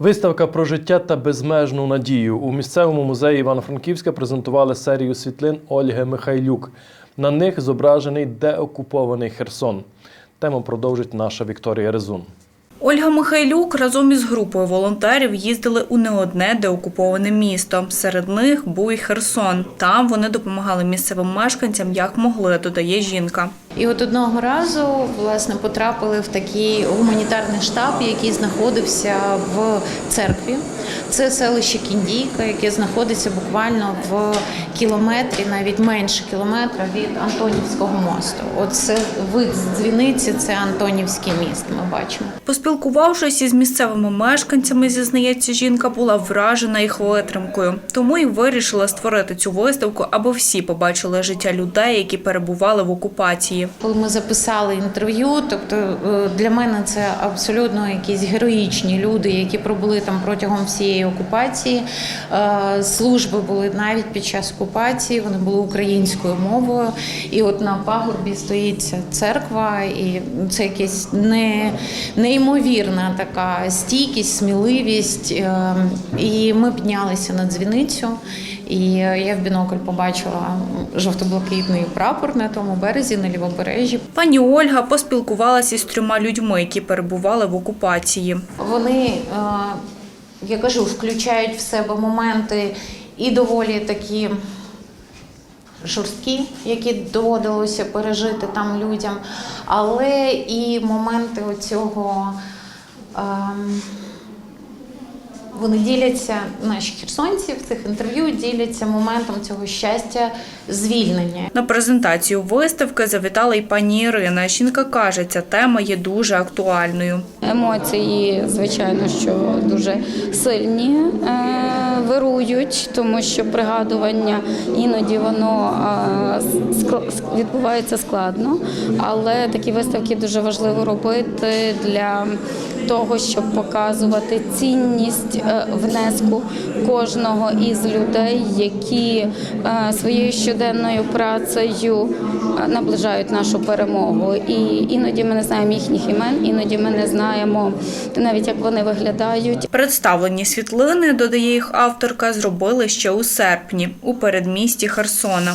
Виставка про життя та безмежну надію у місцевому музеї Івано-Франківська презентували серію світлин Ольги Михайлюк. На них зображений деокупований Херсон. Тему продовжить наша Вікторія Резун. Ольга Михайлюк разом із групою волонтерів їздили у не одне деокуповане місто. Серед них був і Херсон. Там вони допомагали місцевим мешканцям як могли, додає жінка. І от одного разу власне потрапили в такий гуманітарний штаб, який знаходився в церкві. Це селище Кіндійка, яке знаходиться буквально в кілометрі, навіть менше кілометра від Антонівського мосту. Оце вид з дзвіниці, це Антонівський міст. Ми бачимо. Поспілкувавшись із місцевими мешканцями, зізнається жінка, була вражена їх витримкою. Тому і вирішила створити цю виставку, аби всі побачили життя людей, які перебували в окупації. Коли ми записали інтерв'ю, тобто е, для мене це абсолютно якісь героїчні люди, які пробули там протягом всієї окупації. Е, Служби були навіть під час окупації, вони були українською мовою. І от на пагорбі стоїть церква, і це якась не, неймовірна така стійкість, сміливість. Е, І ми піднялися на дзвіницю. І я в бінокль побачила жовто-блакитний прапор на тому березі, на лівобережжі. Пані Ольга поспілкувалася із трьома людьми, які перебували в окупації. Вони, е, я кажу, включають в себе моменти і доволі такі жорсткі, які доводилося пережити там людям, але і моменти оцього. ем, Вони діляться, наші херсонці в цих інтерв'ю діляться моментом цього щастя звільнення. На презентацію виставки завітала й пані Ірина. Жінка каже, ця тема є дуже актуальною. Емоції, звичайно, що дуже сильні е, вирують, тому що пригадування іноді воно е, відбувається складно, але такі виставки дуже важливо робити для того, щоб показувати цінність е, внеску кожного із людей, які е, своєю щоденною працею е, наближають нашу перемогу. І іноді ми не знаємо їхніх імен, іноді ми не знаємо навіть як вони виглядають. Представлені світлини, додає їх авторка, зробили ще у серпні у передмісті Херсона.